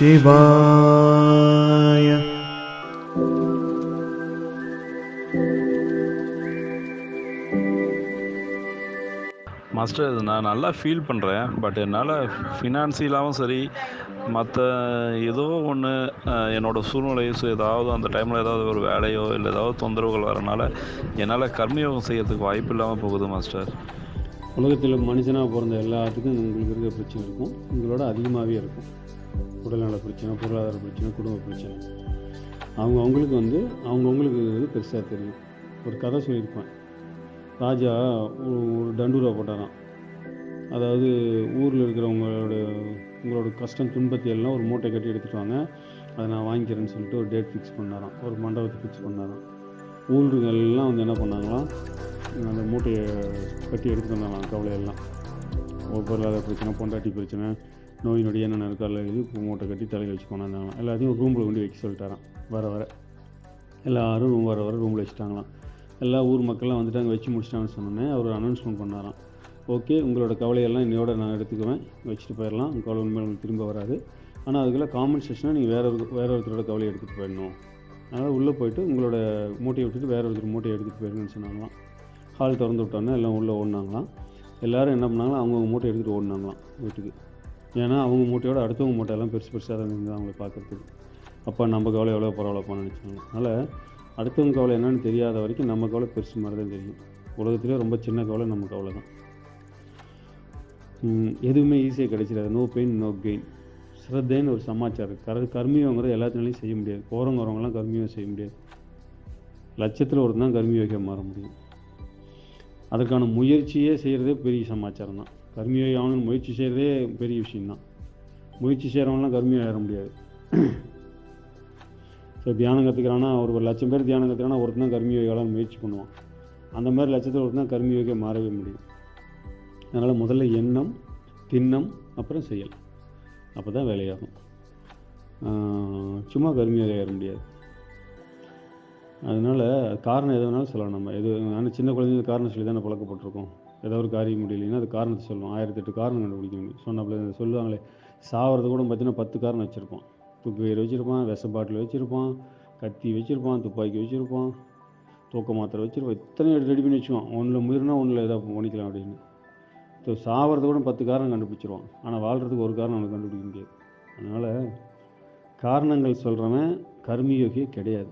शिवाय மாஸ்டர் இது நான் நல்லா ஃபீல் பண்ணுறேன் பட் என்னால் ஃபினான்சியலாகவும் சரி மற்ற ஏதோ ஒன்று என்னோடய சூழ்நிலையோ ஏதாவது அந்த டைமில் ஏதாவது ஒரு வேலையோ இல்லை ஏதாவது தொந்தரவுகள் வரனால என்னால் கர்மயோகம் செய்யறதுக்கு வாய்ப்பு இல்லாமல் போகுது மாஸ்டர் உலகத்தில் மனுஷனாக பிறந்த எல்லாத்துக்கும் உங்களுக்கு இருக்கிற பிரச்சனை இருக்கும் உங்களோட அதிகமாகவே இருக்கும் உடல்நல பிரச்சனை பொருளாதார பிரச்சனை குடும்ப பிரச்சனை. அவங்க அவங்களுக்கு வந்து அவங்கவுங்களுக்கு இது பெருசாக தெரியும். ஒரு கதை சொல்லியிருப்பேன். ராஜா ஒரு டண்டூரா தண்டூரா போட்டாராம். அதாவது ஊரில் இருக்கிறவங்களோட உங்களோட கஷ்டம் துன்பத்தை எல்லாம் ஒரு மூட்டை கட்டி எடுத்துகிட்டு வாங்க. அதை நான் வாங்கிக்கிறேன்னு சொல்லிட்டு ஒரு டேட் ஃபிக்ஸ் பண்ணாராம். ஒரு மண்டபத்தை ஃபிக்ஸ் பண்ணாராம். ஊருங்க எல்லாம் வந்து என்ன பண்ணாங்களாம்? அந்த மூட்டையை கட்டி எடுத்துட்டு வந்தாங்களாம் கவலையெல்லாம். ஒவ்வொரு பொருளாதார பிரச்சனை பொண்டாட்டி பிரச்சனை நோய் நொடி என்னென்ன இருக்கோ அதில் இது மூட்டை கட்டி தலையில் வச்சு கொண்டாந்தாங்களாம் எல்லாத்தையும் ரூமில் கொண்டு வைக்க சொல்லிட்டாராம். வர வர. எல்லாரும் ரூம் வர வர ரூமில் வச்சுட்டாங்களாம். எல்லா ஊர் மக்கள்லாம் வந்துட்டாங்க வச்சு முடிச்சிட்டாங்கன்னு சொன்னோன்னே அவர் அனௌன்ஸ்மெண்ட் பண்ணாராம். ஓகே உங்களோட கவலையெல்லாம் இன்னையோட நான் எடுத்துக்குவேன். வச்சுட்டு போயிடலாம். உங்கள் கவலை உண்மையில் உங்களுக்கு திரும்ப வராது. ஆனால் அதுக்குள்ள காம்பன்சேஷனாக நீங்கள் வேறு ஒரு வேறு ஒருத்தரோட கவலையை எடுத்துகிட்டு போயிடணும். அதனால் உள்ளே போயிட்டு உங்களோட மூட்டையை விட்டுட்டு வேறு ஒருத்தர் மூட்டையை எடுத்துகிட்டு போயிடுங்கன்னு சொன்னாங்களாம். ஹால் திறந்து விட்டோன்னே எல்லாம் உள்ளே ஓடினாங்களாம். எல்லோரும் என்ன பண்ணாங்களோ அவங்கவுங்க மூட்டை எடுத்துகிட்டு ஓடினாங்களாம் வீட்டுக்கு. ஏன்னா அவங்க மூட்டையோட அடுத்தவங்க மூட்டையெல்லாம் பெருசு பெருசாக தான் இருந்தது அவங்கள பார்க்குறதுக்கு. அப்போ நம்ம கவலை எவ்வளோ பரவாயில்லப்பான்னு நினச்சாங்க. அதனால் அடுத்தவங்க கவலை என்னன்னு தெரியாத வரைக்கும் நம்ம கவலை பெருசு மாதிரி தான் தெரியும். உலகத்துலேயே ரொம்ப சின்ன கவலை நம்ம கவலை தான். எதுவுமே ஈஸியாக கிடைச்சிடாது. நோ பெயின் நோ கெயின் ஸ்ரத்தைன்னு ஒரு சமாச்சாரம். கர கர்மியோங்கிறது எல்லாத்தினாலையும் செய்ய முடியாது. போகிறவங்க வரவங்களாம் கர்மியம் செய்ய முடியாது. லட்சத்தில் ஒருத்தன் தான் மாற முடியும். அதற்கான முயற்சியே செய்கிறதே பெரிய சமாச்சாரம் தான். கர்மியோகி ஆகணும்னு முயற்சி செய்கிறதே பெரிய விஷயம்தான். முயற்சி செய்கிறவங்களாம் கர்மியாக ஏற முடியாது. ஸோ தியானம் கற்றுக்கிறான்னா ஒரு ஒரு லட்சம் பேர் தியானம் கற்றுக்கிறான்னா ஒருத்தன் தான் கர்மியோகியால் முயற்சி பண்ணுவான். அந்த மாதிரி லட்சத்தில் ஒருத்தன் தான் கர்மியோகியாக மாறவே முடியும். அதனால் முதல்ல எண்ணம் திண்ணம் அப்புறம் செயல். அப்போ தான் வேலையாகும் சும்மா கர்மியாக ஏற முடியாது. அதனால் காரணம் எது வேணாலும் சொல்லலாம் நம்ம. எது ஆனால் சின்ன குழந்தைங்க காரணம் சொல்லி தானே பழக்கப்பட்டிருக்கோம். ஏதாவது ஒரு காரியம் முடியலைன்னா அது காரணத்தை சொல்லுவோம். ஆயிரத்தெட்டு காரணம் கண்டுபிடிக்க முடியும் சொன்னப்பல சொல்லுவாங்களே சாவது கூட பார்த்தீங்கன்னா பத்து காரணம் வச்சுருப்பான் துப்பு உயிர் வச்சுருப்பான் விஷ பாட்டில் வச்சுருப்பான் கத்தி வச்சுருப்பான் துப்பாக்கி வச்சுருப்பான் தூக்க மாத்திரை வச்சுருப்பான். இத்தனை ரெடி பண்ணி வச்சுவான் ஒன்றில் முயறினா ஒன்றில் ஏதாவது பண்ணிக்கலாம் அப்படின்னு. ஸோ சாவது கூட பத்து காரணம் கண்டுபிடிச்சிருவான் ஆனால் வாழ்கிறதுக்கு ஒரு காரணம் அவனுக்கு கண்டுபிடிக்க முடியாது. அதனால் காரணங்கள் சொல்கிறவன் கர்மயோகியே கிடையாது.